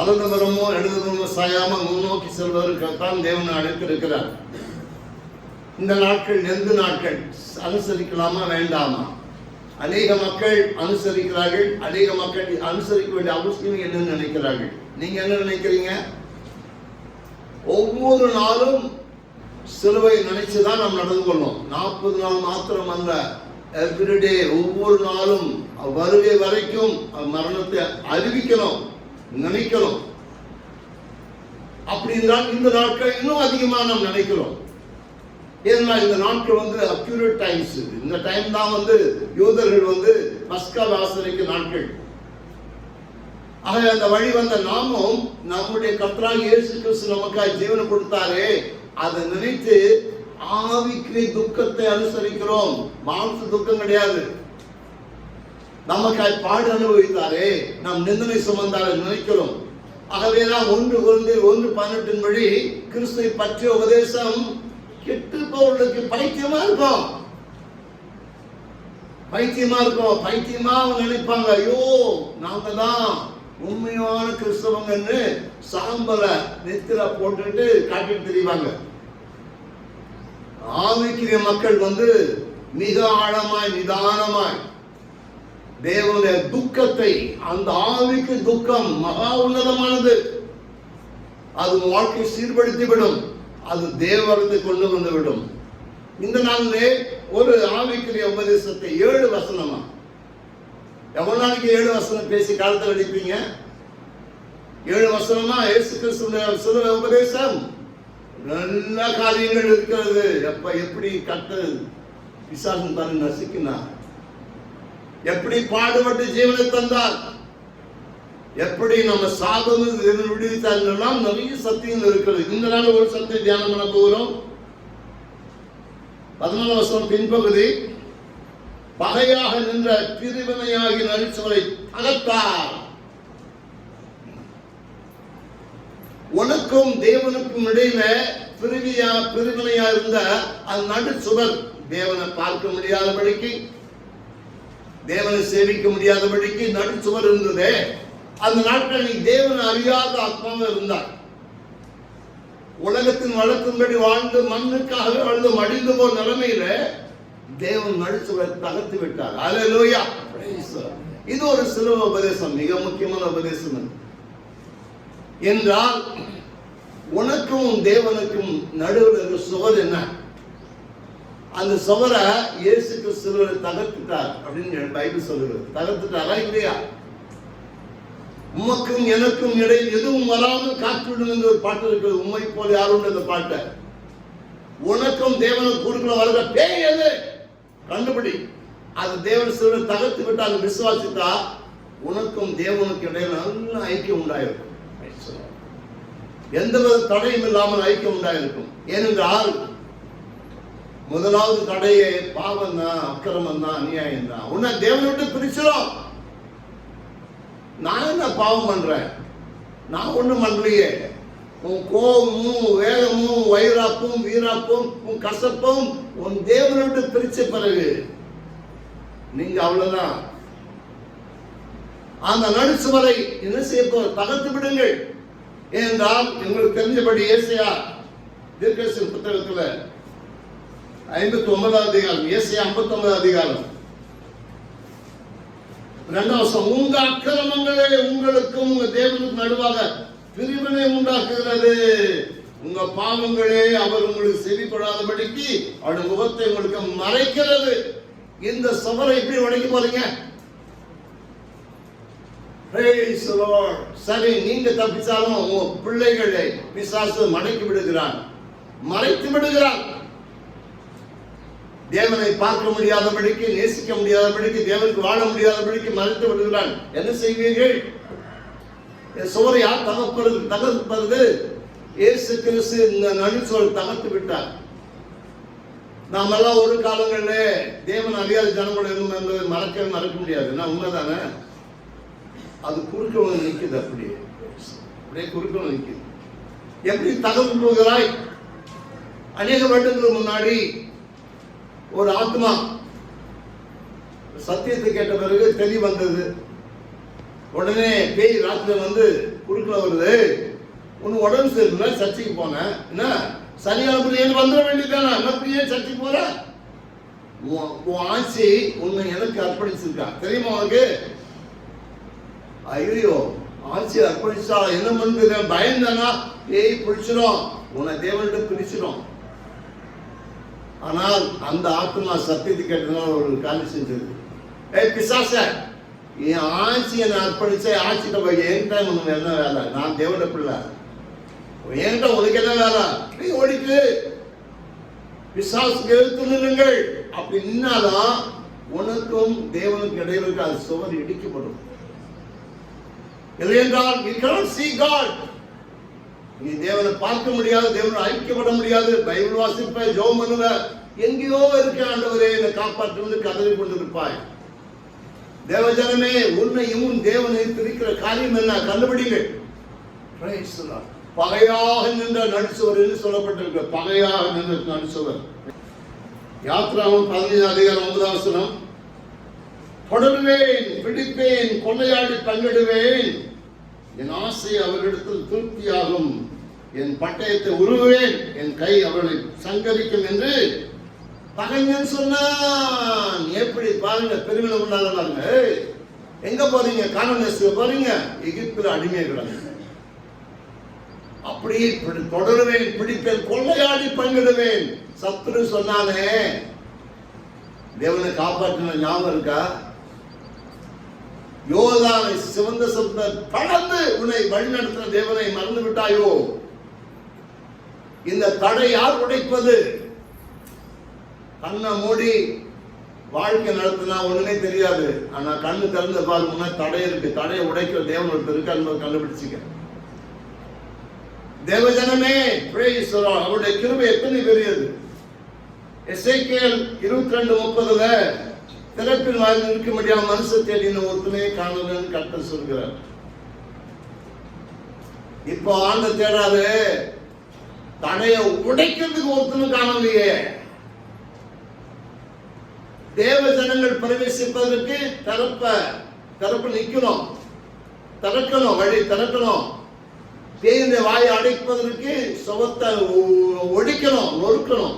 தேவஜனமே வலதுபுறமோ இடதுபுறமோ சாயாம முன்னோக்கி செல்வதற்குத்தான் தேவன் அழைத்திருக்கிறார். இந்த நாட்கள் நெந்து நாட்கள். அனுசரிக்கலாமா வேண்டாமா? அநேக மக்கள் அனுசரிக்கிறார்கள். அநேக மக்கள் அனுசரிக்க வேண்டிய அவசியம் என்னன்னு நினைக்கிறார்கள். நீங்க என்ன நினைக்கிறீங்க? ஒவ்வொரு நாளும் சிலுவை நினைச்சுதான் நாம் நடந்து கொள்ளோம் நாற்பது நாள் மாத்திரம் அல்ல. எவ்ரிடே ஒவ்வொரு நாளும் வருகை வரைக்கும் மரணத்தை அறிவிக்கணும். நினைக்கிறோம் அப்படி என்றால் இந்த நாட்கள் இன்னும் அதிகமாக நாம் நினைக்கிறோம். ஏன்னா இந்த நாட்கள் வந்து அக்யூரேட் டைம்ஸ் இந்த டைம் தான் வந்து யூதர்கள் வந்து பஸ்கா வாசனைக்கு நாட்கள். ஆக அந்த வழி வந்த நாமும் நம்முடைய கர்த்தராக இயேசு கிறிஸ்து நமக்காக ஜீவனை கொடுத்தாரே அதை நினைத்து ஆவிக்குரிய துக்கத்தை அனுசரிக்கிறோம். மாம்ச துக்கம் கிடையாது. நமக்காய் பாடு அனுபவித்தாரே நாம் நிந்தனை சுமந்தாரை நினைக்கிறோம். ஆகவே நாம் ஒன்று ஒன்று ஒன்று பதினெட்டின் வழி கிறிஸ்துவை பற்றிய உபதேசம் கெட்டு பைத்தியமா இருக்கும். பைத்தியமா இருக்கும். பைத்தியமா அவங்க நினைப்பாங்க ஐயோ நாங்க தான் உண்மையான கிறிஸ்தவங்கன்னு சாம்பல நெத்தில போட்டுட்டு காட்டிட்டு தெரியவாங்க ஆவிக்கிற மக்கள் வந்து மிக ஆழமாய் நிதானமாய் தேவனுடைய துக்கத்தை அந்த ஆவிக்கு துக்கம் மகா உன்னதமானது. அது வாழ்க்கை சீர்படுத்தி விடும் அது தேவரத்தை கொண்டு வந்து விடும் இந்த நாளிலே ஒரு ஆவிக்குரிய உபதேசத்தை ஏழு வசனமா? எவ்வளவு நாளைக்கு ஏழு வசனம் பேசி காலத்தில் அடிப்பீங்க? ஏழு வசனமா? இயேசு கிறிஸ்துவ சிலுவை உபதேசம். நல்ல காரியங்கள் இருக்கிறது? எப்ப எப்படி கட்டு விசாசம் தானே நசுக்கினா எப்படி பாடுபட்டு ஜீவனை தந்தார் எப்படி நம்ம சாதம் விடுவித்தார்கள்லாம் நிறைய சத்தியங்கள் இருக்கிறது. இந்த நாள் ஒரு சத்தியம் தியானம் பண்ண போகிறோம். பதினாலு வருஷம் பின்பகுதி. பகையாக நின்ற பிரிவினையாகி நடிச்சவரை தகர்த்தார். உனக்கும் தேவனுக்கும் இடையில பிரிவியா பிரிவினையா இருந்த அந்த நடுச்சுவர் தேவனை பார்க்க முடியாதபடிக்கு தேவனை சேவிக்க முடியாதபடிக்கு நடுச்சுவர் இருந்ததே. அந்த நாட்கள் நீ தேவன் அறியாத ஆத்மாவும் இருந்தார். உலகத்தின் வழக்கின்படி வாழ்ந்து மண்ணுக்காக வாழ்ந்து மடிந்து போன நிலைமையில தேவன் நடுச்சுவரை தகர்த்து விட்டார். லோயா இது ஒரு சிறு உபதேசம் மிக முக்கியமான உபதேசம் என்றால் உனக்கும் தேவனுக்கும் நடுவில் சுவர் என்ன? அந்த சுவரை இயேசு கிறிஸ்துவர் தகர்த்துட்டார் அப்படின்னு பைபிள் சொல்லுகிறது. தகர்த்துட்டாரா இல்லையா? உமக்கும் எனக்கும் இடையில் எதுவும் வராமல் காற்றுடன் என்ற ஒரு பாட்டு இருக்கிறது உண்மை போல யாரும் அந்த பாட்டை? உனக்கும் தேவனுக்கு கொடுக்கல வருகிற பேய் எது கண்டுபிடி. அது தேவன் சிலரை தகர்த்து விட்டு அதை விசுவாசித்தா உனக்கும் தேவனுக்கு இடையில நல்ல ஐக்கியம் உண்டாயிருக்கும். எந்த வித தடையும் இல்லாமல் ஐக்கியம் உண்டாயிருக்கும். ஏனென்றால் முதலாவது தடையே பாவம் தான் அக்கிரமம் தான் அநியாயம் தான் உன்னை தேவனை விட்டு பிரிச்சிடும் நான் என்ன பாவம் பண்றேன்? நான் ஒண்ணும் பண்ணலையே. உன் கோபமும் வேகமும் வைராப்பும் வீராப்பும் உன் கசப்பும் உன் தேவனை விட்டு பிரிச்ச பிறகு நீங்க அவ்வளவுதான். அந்த நடுச்சுவரை என்ன செய்ய போ தகர்த்து விடுங்கள். ஏனென்றால் எங்களுக்கு தெரிஞ்சபடி ஏசியா தீர்க்கதரிசன புத்தகத்துல ஐம்பத்தி ஒன்பதாவது அதிகாரம் ஏசியா ஐம்பத்தி ஒன்பது அதிகாரம். ரெண்டாம் உங்க அக்கிரமங்களே உங்களுக்கும் உங்க தேவனுக்கு நடுவாக பிரிவினை உண்டாக்குகிறது. உங்க பாவங்களே அவர் உங்களுக்கு செவிப்படாதபடிக்கு அவருடைய முகத்தை உங்களுக்கு மறைக்கிறது. இந்த சபரை எப்படி உடைக்க போறீங்க? சரி நீங்க தப்பிச்சாலும் உங்க பிள்ளைகளை பிசாசு மடக்கி விடுகிறான். மறைத்து விடுகிறான். தேவனை பார்க்க முடியாதபடிக்கு நேசிக்க முடியாதபடிக்கு தேவனுக்கு வாழ முடியாதபடிக்கு மறைத்து விடுகிறான். என்ன செய்வீர்கள்? என் சுவரை யார் தகப்பது தகர்ப்பது இயேசு கிறிஸ்து இந்த நடுச்சுவர் தகர்த்து விட்டார். நாம் எல்லாம் ஒரு காலங்களில் தேவன் அறியாத ஜனங்களோட இருந்தோம் என்பதை மறக்கவே மறக்க முடியாது. நான் உண்மைதானே? அது குறுக்க நிற்குது அப்படியே. அப்படியே குறுக்க நிற்குது எப்படி தகவல் போகிறாய் அநேக வருடங்களுக்கு முன்னாடி ஒரு ஆத்மா சத்தியத்தை கேட்ட பிறகு தெளி வந்தது. உடனே பேய் ராத்திரி வந்து குறுக்கல வருது. உன் உடம்பு சரியில்லை சர்ச்சைக்கு போனேன் என்ன? சனியானப்படி ஏன் வந்துட வேண்டியதானே என்ன ஏன் சர்ச்சைக்கு போற? உன் உன் ஆட்சி உன்னை எனக்கு அர்ப்பணிச்சிருக்கா. தெரியுமா உனக்கு? ஐயோ ஆட்சி அர்ப்பணிச்சா என்ன பண்ணுறது பயந்தானா ஏய் பிடிச்சிடும் உன்னை தேவன்கிட்ட பிரிச்சிடும் ஆனால் அந்த ஆத்மா சத்தியத்தை கேட்டதுனால ஒரு காலி செஞ்சது. ஏய் பிசாச என் ஆட்சி என்னை அர்ப்பணிச்சே ஆட்சிட்ட போய் என்கிட்ட உனக்கு என்ன வேலை? நான் தேவன பிள்ளை. என்கிட்ட உனக்கு என்ன வேலை? நீ ஓடிட்டு. பிசாசுக்கு எழுத்து நில்லுங்கள். அப்படி நின்னாதான் உனக்கும் தேவனுக்கு இடையில இருக்க அது சுவர் இடிக்கப்படும். இல்லையென்றால் we cannot see God. நீ தேவனை பார்க்க முடியாது தேவனை ஐக்கியப்பட முடியாது. பைபிள் வாசிப்ப ஜோம் பண்ணுவ எங்கேயோ இருக்க ஆண்டவரே என்னை காப்பாற்றுவது கதறி கொண்டிருப்பாய். தேவஜனமே உன்னையும் தேவனை பிரிக்கிற காரியம் என்ன? கண்டுபிடிங்கள். பகையாக நின்ற நடிச்சவர் என்று சொல்லப்பட்டிருக்க பகையாக நின்ற நடிச்சவர் யாத்ராவும் பதினைந்து அதிகாரம் ஒன்பதாம் வசனம். தொடருவேன் பிடிப்பேன் கொள்ளையாடி பங்கிடுவேன். என் ஆசை அவர்களிடத்தில் திருப்தியாகும். என் பட்டயத்தை உருவேன் என் கை அவர்களை சங்கரிக்கும் என்று பகைஞன் சொன்னான். எப்படி பாருங்க பெருமின உண்டாங்க எங்க போறீங்க? கானநேசுக்கு போறீங்க? எகிப்தில் அடிமை கிடங்க அப்படியே தொடருவேன் பிடிப்பேன் கொள்ளையாடி பங்கிடுவேன். சத்துரு சொன்னானே. தேவனை காப்பாற்றின ஞாபகம் இருக்கா? யோதானை சிவந்த சப்த கடந்து உன்னை வழிநடத்தின தேவனை மறந்து விட்டாயோ இந்த தடை யார் உடைப்பது? கண்ணை மூடி வாழ்க்கை நடத்தினா ஒண்ணுமே தெரியாது. ஆனா கண்ணு திறந்து பாருங்கன்னா தடை இருக்கு. தடையை உடைக்கிற தேவன் ஒருத்தர் இருக்கு என்பதை கண்டுபிடிச்சிக்க. தேவஜனமே praise அவருடைய கிருபை எத்தனை பெரியது எஸ்ஐகேல் இருபத்தி ரெண்டு முப்பதுல திறப்பில் வாழ்ந்து இருக்க முடியாம மனுஷ தேடின ஒருத்தனே காணலன்னு கட்ட சொல்கிறார். இப்போ ஆண்ட தேடாது. தடையை உடைக்கிறதுக்கு ஒருத்தனும் காணலையே தேவ ஜனங்கள் பிரவேசிப்பதற்கு திறப்ப திறப்பு நிக்கணும் திறக்கணும் வழி திறக்கணும். தேய்ந்த வாயை அடைப்பதற்கு சுவத்தை ஒடிக்கணும் நொறுக்கணும்.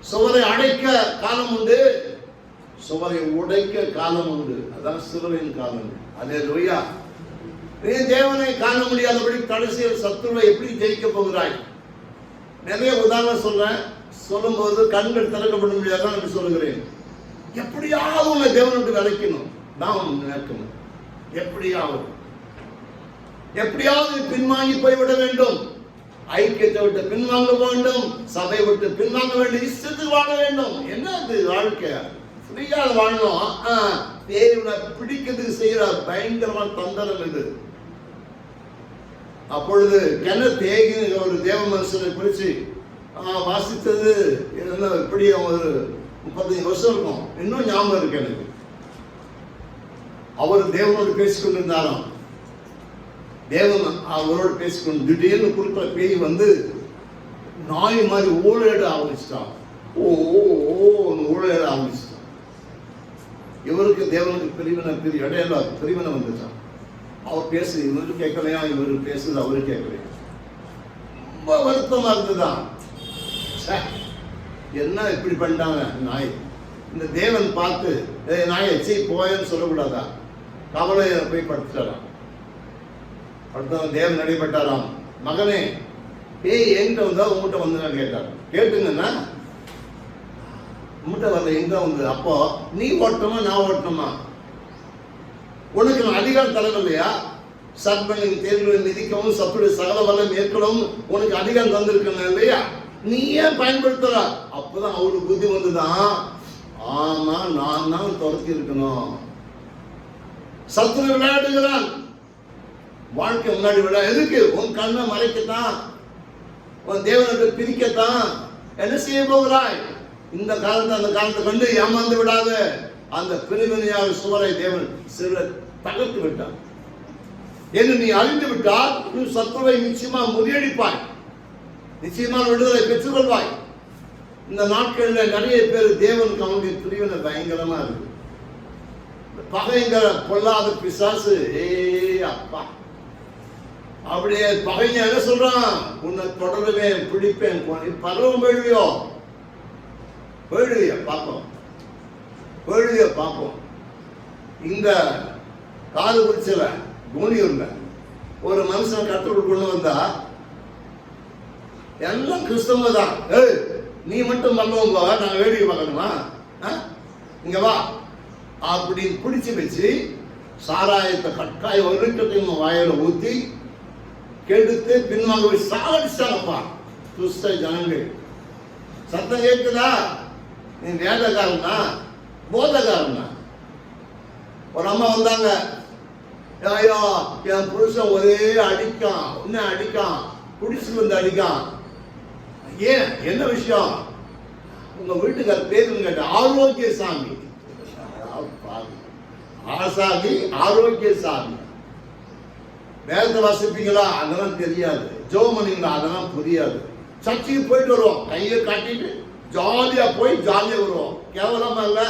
சுவரை அடைக்க காலம் உண்டு. சுவரை உடைக்க காலம் உண்டு. அதான் சிறுவையின் காலம். அதே லோயா நீ தேவனை காண முடியாதபடி கடைசியில் சத்துருவை எப்படி ஜெயிக்க போகிறாய்? நிறைய உதாரணம் சொல்றேன். சொல்லும்போது கண்கள் திறக்கப்பட முடியாதான் என்று சொல்லுகிறேன். எப்படியாவது உன்னை தேவனுக்கு விளக்கணும் நான் நினைக்கணும் எப்படியாவது. எப்படியாவது பின்வாங்கி போய்விட வேண்டும். ஐக்கியத்தை விட்டு பின்வாங்க வேண்டும். சபை விட்டு பின்வாங்க வேண்டும். இஷ்டத்துக்கு வாழ வேண்டும். என்ன அது வாழ்க்கை? ஃப்ரீயா வாழணும். தேவனை பிடிக்கிறதுக்கு செய்கிற பயங்கரமான தந்திரம் இது. அப்பொழுது கெனத் ஏகின் ஒரு தேவ மனுஷனை குறித்து வாசித்தது என்ன இப்படி ஒரு முப்பத்தஞ்சு வருஷம் இருக்கும். இன்னும் ஞாபகம் இருக்கு எனக்கு. அவர் தேவனோடு பேசிக்கொண்டிருந்தாராம் தேவன் அவரோடு பேசிக்கொண்டு திடீர்னு கொடுத்த பேய் வந்து நாய் மாதிரி ஊழலிட ஆரம்பிச்சிட்டான். ஓ ஓ ஓன்னு ஊழலிட ஆரம்பிச்சிட்டான். இவருக்கு தேவனுக்கு பிரிவினை பிரி இடையில பிரிவினை வந்துட்டான். அவர் பேசு இவரு கேட்கலையா? இவர் பேசுது அவரு கேட்கலையா? ரொம்ப வருத்தமா இருந்துதான் என்ன இப்படி பண்ணிட்டாங்க? நாய். இந்த தேவன் பார்த்து ஏய் எச்சி சீ சொல்லக்கூடாதா? கவலை போய் படுத்துட்டாராம். அடுத்தவன் தேவன் நடைபெற்றாராம். மகனே ஏய் என்கிட்ட வந்தா உங்ககிட்ட வந்து கேட்டார் கேட்டுங்கன்னா உங்ககிட்ட வரல எங்க வந்து? அப்போ நீ ஓட்டணுமா நான் ஓட்டணுமா உனக்கு நான் அதிகாரம் தரவில்லையா? சர்பனின் தேர்வுகளை மிதிக்கவும் சத்துடைய சகல வல்லம் ஏற்கனவும் உனக்கு அதிகாரம் தந்திருக்கணும் இல்லையா? நீ ஏன் பயன்படுத்துற அப்பதான் அவருக்கு புத்தி வந்துதான் ஆமா நான் தான் துரத்தி இருக்கணும். சத்துரு விளையாடுகிறான். வாழ்க்கை முன்னாடி விட எதுக்கு? உன் கண்ணை மறைக்கத்தான். உன் தேவனுக்கு பிரிக்கத்தான். என்ன செய்ய போகிறாய்? இந்த காலத்தை அந்த காலத்தை கண்டு ஏமாந்து விடாத. அந்த பிரிவினையான சுவரை தேவன் சில தகர்த்து விட்டான் என்று நீ அறிந்து விட்டால் நீ சத்துருவை நிச்சயமா முறியடிப்பாய். நிச்சயமான விடுதலை பெற்றுக்கொள்வாய். இந்த நாட்களில் நிறைய பேர் தேவனுக்கு அவனுடைய பிரிவினை பயங்கரமா இருக்கு. இந்த பகைங்கிற பொல்லாத பிசாசு ஏ அப்பா. அப்படியே பகைங்க என்ன சொல்றான்? உன்னை தொடருவேன் பிடிப்பேன் கொண்டு போயிடுவியோ? போயிடுவியா? பார்ப்போம். போயிடுவியா பார்ப்போம். இந்த காது குறிச்சல கோனியூர்ல ஒரு மனுஷன் கத்தோடு கொண்டு வந்தா எல்லாம் கிறிஸ்தவங்க தான். ஏய் நீ மட்டும் பண்ணவங்க வா வேடிக்கை பார்க்கணுமா? ஆ? இங்க வா. அப்படி பிடிச்சு வச்சு சாராயத்தை கட்டாய ஒரு வாயில ஊத்தி கெடுத்து பின்வாங்க போய் சாடிச்சாங்கப்பா துஷ்ட ஜனங்கள். சத்தம் கேட்குதா? நீ வேதக்காரனா போதகாரம்னா ஒரு அம்மா வந்தாங்க ஐயோ என் புருஷன் ஒரே அடிக்கான் உன்ன அடிக்கான் குடிச்சு வந்து அடிக்கான். ஏன்? என்ன விஷயம்? உங்க வீட்டுக்கார பேருன்னு கேட்ட ஆரோக்கிய சாமி ஆசாமி ஆரோக்கிய சாமி வேதத்தை வாசிப்பீங்களா? அதெல்லாம் தெரியாது. ஜோம் பண்ணீங்களா அதெல்லாம் புரியாது. சர்ச்சுக்கு போயிட்டு வருவோம். கையை காட்டிட்டு ஜாலியா போய் ஜாலியா வருவோம். கேவலமா இல்லை.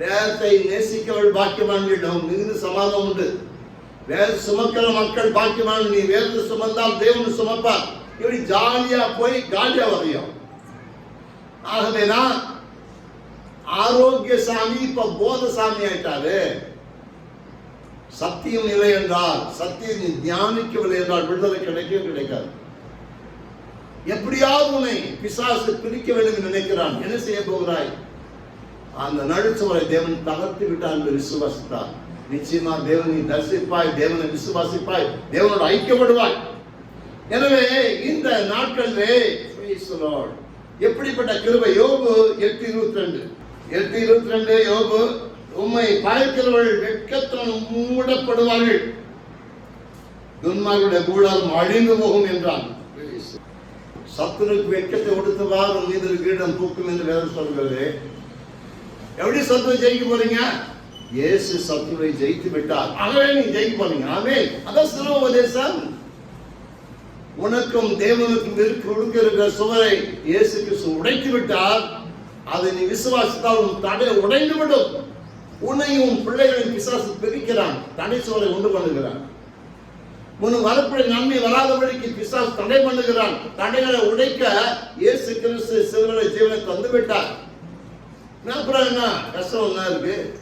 வேதத்தை நேசிக்கவள் பாக்கியவான்களிடம் மிகுந்த சமாதம் உண்டு. வேத சுமக்கிற மக்கள் பாக்கியவான். நீ வேதத்தை சுமந்தால் தேவன் சுமப்பார். இப்படி ஜாலியா போய் காலியா வரையும். ஆகவேதான் ஆரோக்கிய சாமி இப்ப போத சாமி ஆயிட்டாரு. சத்தியம் இல்லை என்றால் சத்தியம் நீ தியானிக்கவில்லை என்றால் விடுதலை கிடைக்கவே கிடைக்காது. எப்படியாவது உன்னை பிசாசு பிரிக்க வேண்டும் என்று நினைக்கிறான். என்ன செய்ய போகிறாய்? அந்த நடுச்சுவரை தேவன் தகர்த்து விட்டார் என்று விசுவாசித்தார். நிச்சயமா தேவனை தரிசிப்பாய் தேவனை விசுவாசிப்பாய் தேவனோடு ஐக்கியப்படுவாய். எனவே இந்த நாட்களிலே எப்படிப்பட்ட கிருபை? யோபு எட்டு இருபத்தி ரெண்டு. எட்டு இருபத்தி ரெண்டு யோபு உம்மை பார்க்கிறவர்கள் வெட்கத்துடன் மூடப்படுவார்கள். துன்மார்களுடைய கூடாரம் அழிந்து போகும் என்றான். சத்துருக்கு வெட்கத்தை கொடுத்தவாறு உன் மீது கீடம் தூக்கும் என்று வேதம் சொல்கிறது எப்படி சத்துவை ஜெயிக்க போறீங்க? இயேசு சத்துவை ஜெயித்து விட்டார். ஆகவே நீ ஜெயிக்க போறீங்க. ஆமே அதான் சில உபதேசம். உனக்கும் தேவனுக்கும் இருக்க கொடுக்க இருக்கிற சுவரை இயேசு கிறிஸ்து உடைத்து விட்டார். அதை நீ விசுவாசித்தால் உன் தடை உடைந்து விடும் உன்னையும் உன் பிள்ளைகளின் பிசாசு பிரிக்கிறான். தடை சுவரை உண்டு பண்ணுகிறான். உன் வரப்படி நன்மை வராதபடிக்கு பிசாசு தடை பண்ணுகிறான். தடைகளை உடைக்க இயேசு கிறிஸ்து சிறுவனை ஜீவனை தந்து விட்டார் அப்புறம் என்ன? கஷ்டம் என்ன இருக்கு.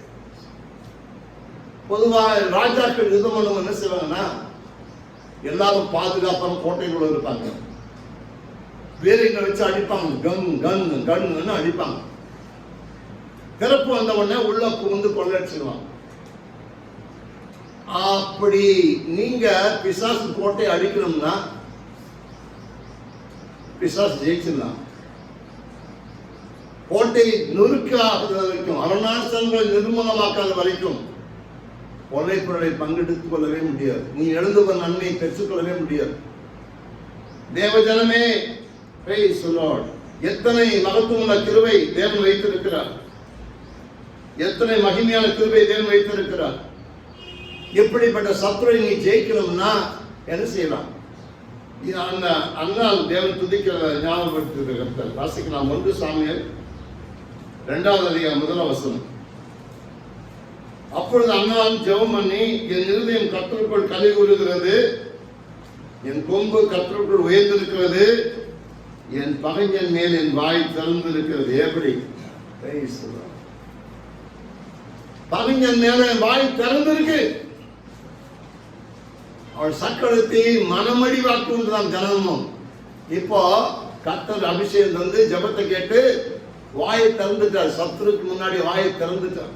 பொதுவாக ராஜாக்கள் யுத்தம் பண்ணும் என்ன செய்வாங்கன்னா எல்லாரும் பாதுகாப்பான கோட்டைக்குள்ள இருப்பாங்க. வேலைங்களை வச்சு அடிப்பாங்க. கன் கன் கன்னு அடிப்பாங்க. திறப்பு வந்த உடனே உள்ள புகுந்து கொள்ளடிச்சிருவாங்க. அப்படி நீங்க பிசாசு கோட்டை அடிக்கணும்னா பிசாசு ஜெயிச்சிடலாம். கோட்டை நொறுக்காத வரைக்கும் அரணாசங்கள் நிர்மூலமாக்காத வரைக்கும் கொலை பொருளை பங்கெடுத்துக் கொள்ளவே முடியாது. நீ எழுதுவ நன்மை நன்மையை பெற்றுக்கொள்ளவே முடியாது. தேவஜனமே எத்தனை மகத்துவமுள்ள கிருவை தேவன் வைத்திருக்கிறார். எத்தனை மகிமையான கிருவை தேவன் வைத்திருக்கிறார். எப்படிப்பட்ட சத்துரை நீ ஜெயிக்கணும்னா என்ன செய்யலாம்? அண்ணா அந்த தேவன் துதிக்கிற ஞாபகப்படுத்துகிற வாசிக்கலாம். ஒன்று சாமியல் இரண்டாவது அதிகாரம் முதல் வசனம். அப்பொழுது அண்ணான் ஜெபம் பண்ணி என் இருதயம் கத்தருக்குள் கலை கூறுகிறது என் கொம்பு கத்தருக்குள் உயர்ந்திருக்கிறது. என் பகைஞன் மேல் என் வாய் திறந்திருக்கிறது. எப்படி? பகைஞன் மேல என் வாய் திறந்திருக்கு. அவள் சக்கரத்தை மனமடி வாக்குதான் ஜனமும் இப்போ கத்தர் அபிஷேகம் வந்து ஜெபத்தை கேட்டு வாயை திறந்துட்டார். சத்துருக்கு முன்னாடி வாயை திறந்துட்டார்.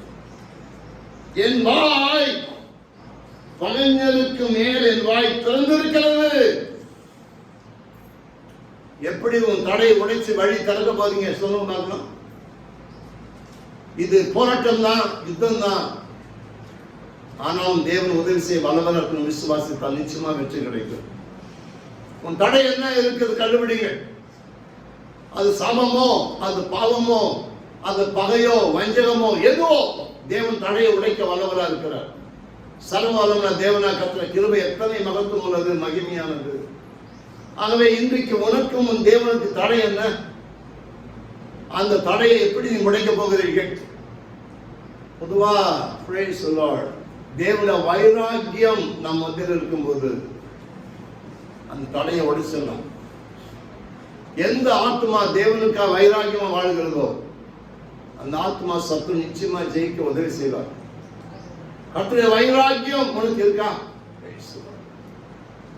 என் வாய் பகைஞருக்கு மேல் என் வாய் திறந்திருக்கிறது. எப்படி உன் தடையை உடைச்சு வழி திறக்க போறீங்க? சொல்லுங்க பார்க்கலாம் இது போராட்டம் தான் யுத்தம் தான் ஆனாலும் தேவன் உதவி செய்ய வல்லவன் இருக்கணும். விசுவாசித்தால் நிச்சயமா வெற்றி கிடைக்கும். உன் தடை என்ன? இருக்குது கண்டுபிடிங்க. அது சாபமோ அது பாவமோ அது பகையோ வஞ்சகமோ எதுவோ தேவன் தடையை உடைக்க வல்லவரா இருக்கிறார். சர்வ வல்லவன தேவனா கத்திர கிருபை எத்தனை மகத்துவம் உள்ளது மகிமையானது. ஆகவே இன்றைக்கு உனக்கும் உன் தேவனுக்கு தடை என்ன? அந்த தடையை எப்படி நீ உடைக்க போகிறீர்கள்? பொதுவா praise the வைராக்கியம் நம் மத்தியில் இருக்கும்போது அந்த தடையை ஒடிச்சிடலாம் எந்த ஆத்மா தேவனுக்கா வைராக்கியமா வாழ்கிறதோ அந்த ஆத்மா சத்து நிச்சயமா ஜெயிக்க உதவி செய்வார். கத்துடைய வைராக்கியம் உனக்கு இருக்கா?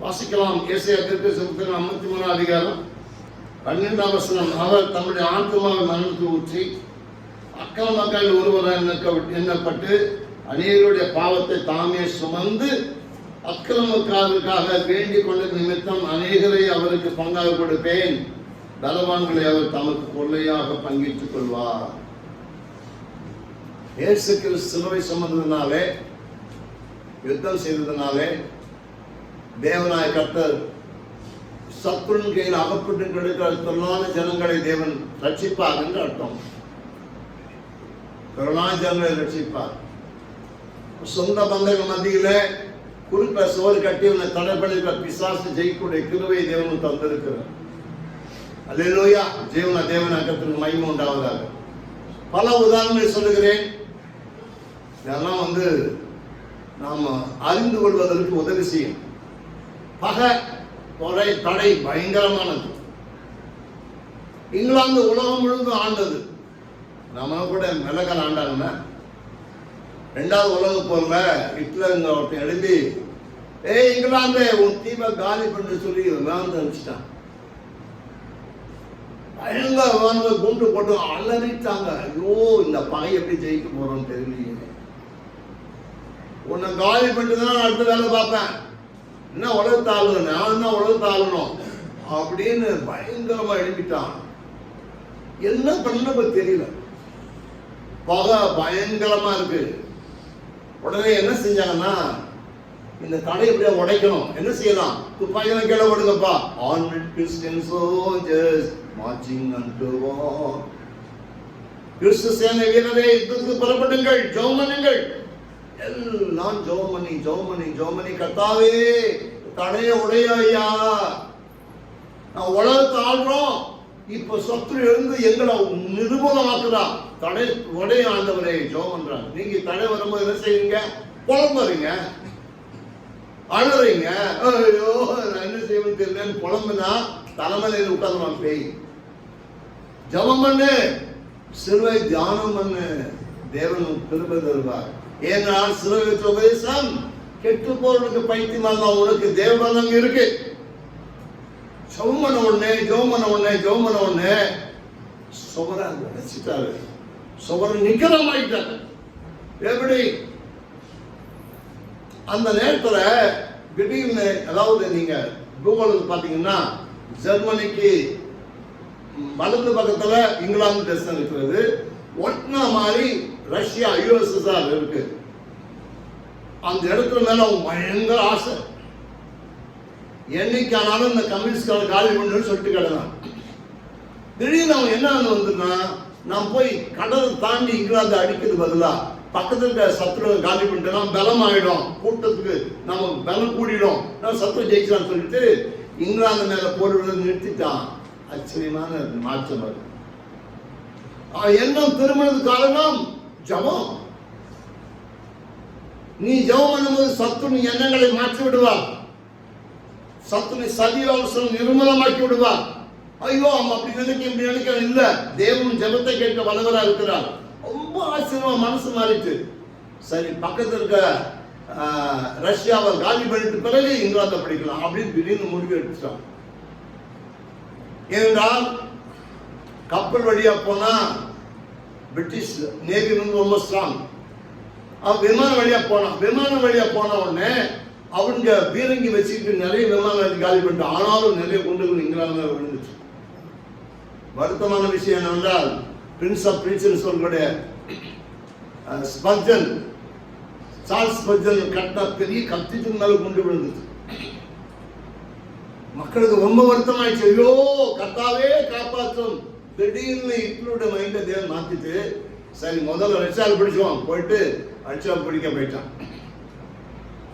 வாசிக்கலாம். ஏசியா திருக்க புத்தகம் ஐம்பத்தி மூணாம் அதிகாரம் பன்னெண்டாம் வசனம். அவர் தம்முடைய ஆத்மாவை மரணத்தை ஊற்றி அக்கா மக்கள் ஒருவராக எண்ணப்பட்டு அநேகருடைய பாவத்தை தாமே சுமந்து அக்கிரமக்காரருக்காக வேண்டிக் கொண்ட நிமித்தம் அநேகரை அவருக்கு பங்காக கொடுப்பேன். பலவான்களை அவர் தமக்கு கொள்ளையாக பங்கிட்டுக் கொள்வார். இயேசு கிறிஸ்து சிலுவை சுமந்ததுனாலே யுத்தம் செய்ததுனாலே தேவனாய கர்த்தர் சத்துருன் கையில் அகப்பட்டு கிடைக்கிற திரளான ஜனங்களை தேவன் ரட்சிப்பார் என்று அர்த்தம். திரளான ஜனங்களை ரட்சிப்பார். சொந்த பந்தங்கள் மத்தியில குறிப்ப சோறு கட்டி உன்னை தடை பண்ணிருக்கிற பிசாசு ஜெயிக்கூடிய கிருவை தேவன் தந்திருக்கிறார். அல்லேலூயா ஜீவன தேவன் அக்கத்திற்கு மகிமை உண்டாவதாக. பல உதாரணங்களை சொல்லுகிறேன். இதெல்லாம் வந்து நாம அறிந்து கொள்வதற்கு உதவி செய்யும். பகை கொலை தடை பயங்கரமானது. இங்கிலாந்து உலகம் முழுவதும் ஆண்டது. நம்ம கூட மிளகல் ஆண்டாங்கன்னா ரெண்டாவது உலக போர்ல ஹிட்லருங்க ஒருத்தன் எழுதி ஏய் இங்கிலாந்து உன் தீவை காலி பண்ணு சொல்லி வேந்து அனுப்பிச்சிட்டான். பயங்கர வாங்க குண்டு போட்டு அலறிட்டாங்க. ஐயோ இந்த பகை எப்படி ஜெயிக்க போறோம்னு தெரியலையே. உன்னை காலி பண்ணிட்டு தான் அடுத்த வேலை பார்ப்பேன். என்ன உலகத்தை ஆளணும் நான் தான் உலகத்தை ஆளணும். அப்படின்னு பயங்கரமா எழுப்பிட்டான். என்ன பண்ண தெரியல. பகை பயங்கரமா இருக்கு. உடனே என்ன செஞ்சாங்கன்னா இந்த தடை இப்படியே உடைக்கணும். என்ன செய்யலாம்? துப்பாக்கியில கீழே விடுங்கப்பா. Onward Christian soldiers marching and கிறிஸ்து சேனை வீரரே யுத்தத்துக்கு புறப்படுங்கள் ஜோமனுங்கள். எல்லாம் ஜோமனி ஜோமனி ஜோமனி கத்தாவே தடைய உடைய ஐயா நான் உலகத்தை ஆள்றோம். இப்ப சத்துரு எழுந்து எங்களை நிர்மூலமாக்குறா. தடை உடைய ஆண்டவரே ஜோமன்றாங்க நீங்க தடை வரும்போது என்ன செய்வீங்க? புலம்புறீங்க. அழுறீங்க. ஐயோ நான் என்ன செய்வேன்னு தெரியலன்னு புலம்புனா தலைமையில உட்காந்துருவான் பேய். ஜபம் பண்ணு. சிறுவை தியானம் பண்ணு. தேவன் கிருபை தருவார். ஏனால் சிறுவை உபதேசம் கெட்டு போறதுக்கு பைத்தியமாக தான் உனக்கு தேவன் அங்க இருக்கு. ஜெபம் பண்ண உடனே ஜெபம் பண்ண உடனே ஜெபம் பண்ண உடனே சுவரை உடைச்சிட்டாரு சுவரை எப்படி? அந்த நேரத்தில் திடீர்னு அதாவது நீங்கள் கூகுள் பார்த்தீங்கன்னா ஜெர்மனிக்கு வலது பக்கத்தில் இங்கிலாந்து தேசம் இருக்கிறது ஒட்டின மாதிரி ரஷ்யா யூஎஸ்எஸ்ஆர் இருக்கு. அந்த இடத்துல மேல பயங்கர ஆசை. என்னைக்கானாலும் இந்த கம்யூனிஸ்ட் காலி பண்ணு சொல்லிட்டு கிடந்தான். திடீர்னு அவன் என்ன வந்துன்னா நான் போய் கடலை தாண்டி இங்கிலாந்து அடிக்கிறது பதிலாக பக்கத்துல இருக்க சத்ரு காலி பண்ணிட்டோம்னா பலம் ஆயிடும். கூட்டத்துக்கு நம்ம பலம் கூடிடும். நான் சத்துரு ஜெயிச்சலாம்னு சொல்லிட்டு இங்கிலாந்து மேல போடுறத நிறுத்திட்டான். ஆச்சரியமான மாற்றம் அது. எண்ணம் திருமணது காரணம் ஜபம். நீ ஜெபம் பண்ணும்போது சத்துணி எண்ணங்களை மாற்றி விடுவார். சத்துணி சதி அவசரம் நிர்மலமாக்கி விடுவார். ஐயோ அவன் அப்படி நினைக்க இப்படி நினைக்க இல்ல. தேவன் ஜெபத்தை கேட்க வளவரா இருக்கிறார். ரொம்ப ஆச்சரியமா மனசு மாறிட்டு. சரி பக்கத்தில் இருக்க ரஷ்யாவை காலி பண்ணிட்டு பிறகு இங்கிலாந்தை படிக்கலாம் அப்படின்னு திடீர்னு முடிவு எடுத்துட்டான். ஏனென்றால் கப்பல் வழியா போனா பிரிட்டிஷ் நேவி வந்து ரொம்ப ஸ்ட்ராங் அவன் விமான வழியா போனான் விமான வழியா போன உடனே அவங்க பீரங்கி வச்சுக்கிட்டு நிறைய விமானம் காலி பண்ணிட்டு ஆனாலும் நிறைய குண்டுகள் இங்கிலாந்து விழுந்துச்சு. வருத்தமான விஷயம் என்னவென்றால் பிரின்ஸ் ஆஃப் பிரின்ஸ் சொல்லக்கூடிய ஸ்பர்ஜன் சார்ஸ் ஸ்பர்ஜன் கட்டின பெரிய கத்திட்டு மேலே கொண்டு விழுந்துச்சு மக்களுக்கு ரொம்ப வருத்தமாயிடுச்சு. ஐயோ கத்தாவே காப்பாற்றும். திடீர்னு இட்லோட மைண்ட தேவன் மாத்திட்டு சரி முதல்ல ரெட்சால் பிடிச்சோம் போயிட்டு ரஷ்யா பிடிக்க போயிட்டான்.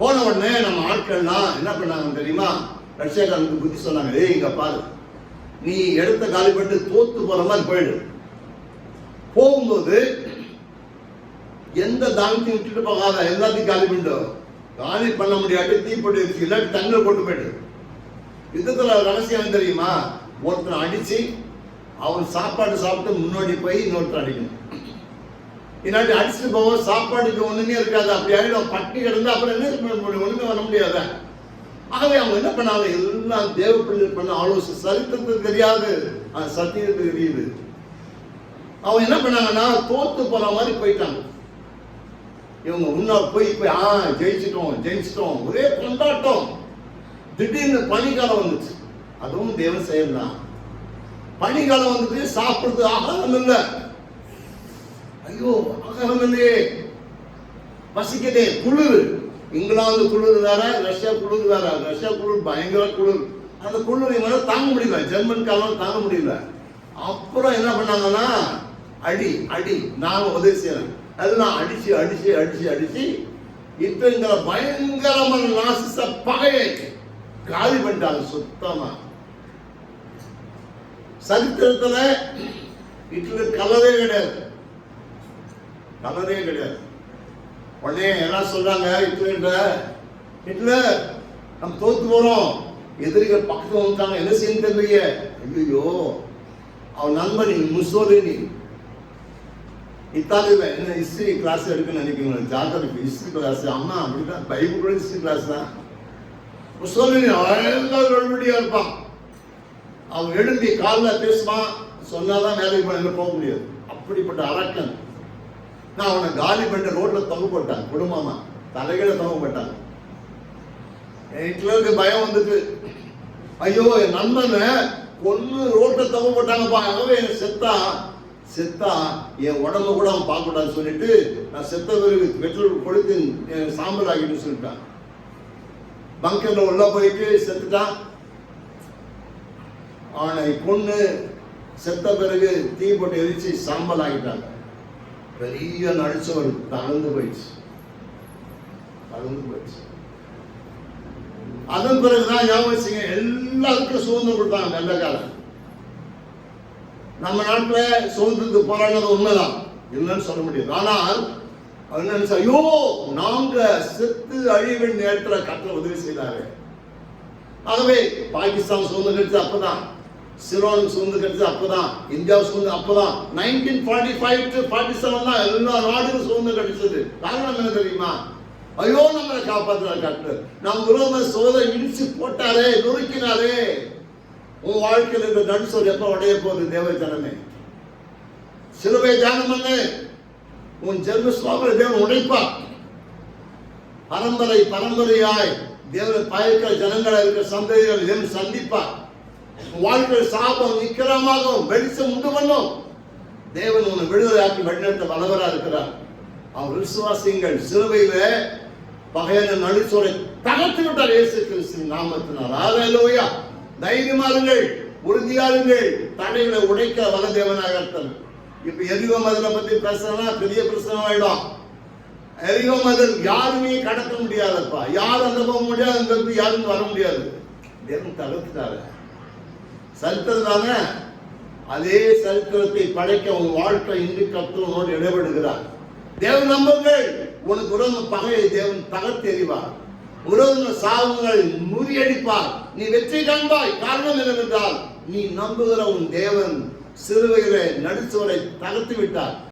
போன உடனே நம்ம ஆட்கள்லாம் என்ன பண்ணாங்க தெரியுமா? ரஷ்யாக்காரனுக்கு புத்தி சொன்னாங்க ஏய் இங்க பாரு. நீ எடுத்த காலி பண்ணிட்டு தோத்து போற மாதிரி போயிடு. போகும்போது எந்த தானத்தையும் விட்டுட்டு போகாத எல்லாத்தையும் காலி பண்ணிட்டோம் காலி பண்ண முடியாட்டி தீப்பொட்டி வச்சு இல்லாட்டி தண்ணில் போட்டு போயிடு. யுத்தத்தில் ரகசியம் தெரியுமா? ஒருத்தனை அடிச்சு அவன் சாப்பாடு சாப்பிட்டு முன்னாடி போய் இன்னொருத்தர் அடிக்கணும். இல்லாட்டி அடிச்சுட்டு போவோம் சாப்பாடுக்கு ஒன்றுமே இருக்காது. அப்படி ஆகிடும் பட்டி கிடந்தா அப்புறம் என்ன பண்ண முடியும்? ஒன்றுமே பண்ண முடியாத. ஆகவே அவங்க என்ன பண்ணாங்க எல்லாம் தேவ பிள்ளை பண்ண ஆலோசனை. சரித்திரத்துக்கு தெரியாது. அது சத்தியத்துக்கு தெரியுது. அவங்க என்ன பண்ணாங்கன்னா தோத்து போற மாதிரி போயிட்டாங்க. இவங்க உன்னா போய் போய் ஆ ஜெயிச்சிட்டோம் ஜெயிச்சிட்டோம். ஒரே கொண்டாட்டம். திடீர்னு பனிக்காலம் வந்துச்சு. அதுவும் தேவன் செயல்தான் பனிக்காலம் வந்துட்டு சாப்பிடுறது ஆகாரம் இல்லை. ஐயோ ஆகாரம் இல்லையே. பசிக்கதே குளிர். இங்கிலாந்து குளிர் வேற ரஷ்யா குளிர் வேற. ரஷ்யா குளிர் பயங்கர குளிர். அந்த குளிர் இவங்க தாங்க முடியல. ஜெர்மன் காலம் தாங்க முடியல. அப்புறம் என்ன பண்ணாங்கன்னா அடி அடி. நான் உதவி செய்யறேன் எல்லாம் அடிச்சு அடிச்சு அடிச்சு அடிச்சு இப்பங்கிற பயங்கரமான நாசிச பகையை காலி பண்ணிட்டாங்க சுத்தமா. சரித்திரத்துல இட்லி கலரே கிடையாது. கலரே கிடையாது. உடனே என்ன சொல்றாங்க இட்லின்ற? ஹிட்லர் நம்ம தோத்து போறோம். எதிரிகள் பக்கத்தில் வந்துட்டாங்க. என்ன செய்யணும் தெரியலையே. ஐயோ அவன் நண்பன் முசோலினி இத்தாலியில என்ன ஹிஸ்ட்ரி கிளாஸ் எடுக்கணும்னு நினைக்கிறீங்க ஜாதகம் ஹிஸ்ட்ரி கிளாஸ் அம்மா அப்படிதான் பைபிள் கூட ஹிஸ்ட்ரி கிளாஸ் தான். முசோலினி எல்லாம் இருப்பான் அவன் எழும்பி காலில் பேசுவான் சொன்னாதான் வேலைக்கு போய் போக முடியாது. அப்படிப்பட்ட அரக்கன். நான் அவனை காலி பண்ணிட்டு ரோட்டில் தொங்க போட்டான் குடும்பமா தலைகளை தொங்க போட்டான். ஹிட்லருக்கு பயம் வந்துட்டு ஐயோ என் நண்பனை ஒன்று ரோட்டில் தொங்க போட்டாங்கப்பா என்ன செத்தான் செத்தா என் உடம்ப கூட அவன் பார்க்கக்கூடாதுன்னு சொல்லிட்டு நான் செத்த பிறகு பெட்ரோல் கொடுத்து சாம்பல் ஆகிட்டு சொல்லிட்டான். பங்கர்ல உள்ள போயிட்டு செத்துட்டான். அவனை கொண்டு செத்த பிறகு தீ போட்டு எரிச்சு சாம்பல் ஆகிட்டாங்க. பெரிய நடிச்சவர் தளர்ந்து போயிடுச்சு. தளர்ந்து போயிடுச்சு. அதன் பிறகுதான் ஞாபகம் எல்லாருக்கும் சுதந்திரம் கொடுத்தாங்க வெள்ளக்காரன் நம்ம நாட்டில் சுதந்திரத்துக்கு போராடினது உண்மைதான். இல்லைன்னு சொல்ல முடியாது. ஆனால் என்ன நினைச்சா, ஐயோ நாங்க செத்து அழிவின் நேரத்தில் கட்டளை உதவி செய்தாரு. ஆகவே பாகிஸ்தான் சுதந்திரம் கிடைச்சது அப்பதான். சிலோனுக்கு சுதந்திரம் கிடைச்சது அப்பதான். இந்தியா சுதந்திரம் அப்பதான். Nineteen forty five to forty seven தான் எல்லா நாடுகளும் சுதந்திரம் கிடைச்சது. காரணம் என்ன தெரியுமா? ஐயோ நம்மளை காப்பாற்றுறாரு கட்டு நம்ம விரோத சோதனை இடிச்சு போட்டாரே நொறுக்கினாரே. உன் வாழ்க்கையில் இந்த நடுசோர் எப்போ உடைய போகுது? தேவ ஜனமே. சிலுவை தியானம் பண்ணு. உன் ஜென்ம சுவாமியை தேவன் உடைப்பா பரம்பரை பரம்பரையாய் தேவனை பயக்கிற ஜனங்களை இருக்கிற சந்ததிகள் தேவன் சந்திப்பா வாழ்க்கையில் சாபம் நிக்கிரமாகும் வெளிச்சம் உண்டு பண்ணும். தேவன் உன்னை விடுதலையாக்கி வழிநடத்த வல்லவரா இருக்கிறார். அவர் விசுவாசிங்கள் சிலுவையில பகையான நடுச்சோரை தகர்த்து விட்டார் இயேசு கிறிஸ்து நாமத்தினார் ஹalleluya. தைரியமாருங்கள் இருங்கள் தடைகளை உடைக்க வல்ல தேவனாக இருத்தல் இப்ப எரிகோ மதில பத்தி பேசினா பெரிய பிரச்சனை ஆயிடும். எரிகோ மதில் யாருமே கடத்த முடியாதப்பா. யாரும் அந்த போக முடியாது அந்த யாரும் வர முடியாது. தேவன் தகர்த்துட்டாரு சரித்திரம் தானே அதே சரித்திரத்தை படைக்க உன் வாழ்க்கை இன்று கத்துவனோடு இடைபெடுகிறார். தேவன் நம்புங்கள். உனக்கு உடம்பு பகையை தேவன் தகர்த்தெறிவார் உறவு சாவுங்களை முறியடிப்பார். நீ வெற்றி காண்பாய். காரணம் என்னவென்றால் நீ நம்புகிற உன் தேவன் சிறுவையிலே நடுச்சுவரை தகர்த்து விட்டார்